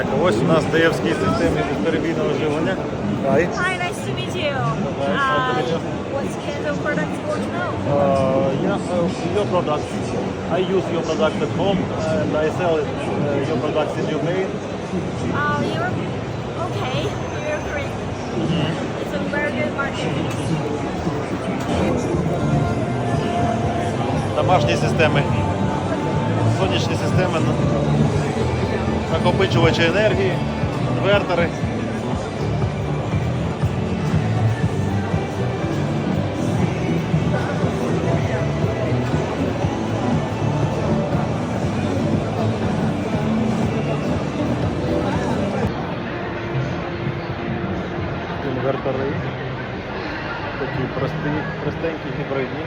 Так, ось у нас даєвські системи безперебійного живлення. Hi. Hi, nice to meet you. Uh, what kind of products you want to know? Uh, yeah, uh, your products. I use your products at home and I sell it, uh, your products in Ukraine. Uh, you're okay. You're great. It's a very good market. Домашні системи, сонячні системи, ну, накопичувачі енергії, інвертори. Інвертори. Такі прості, простенькі, гібридні.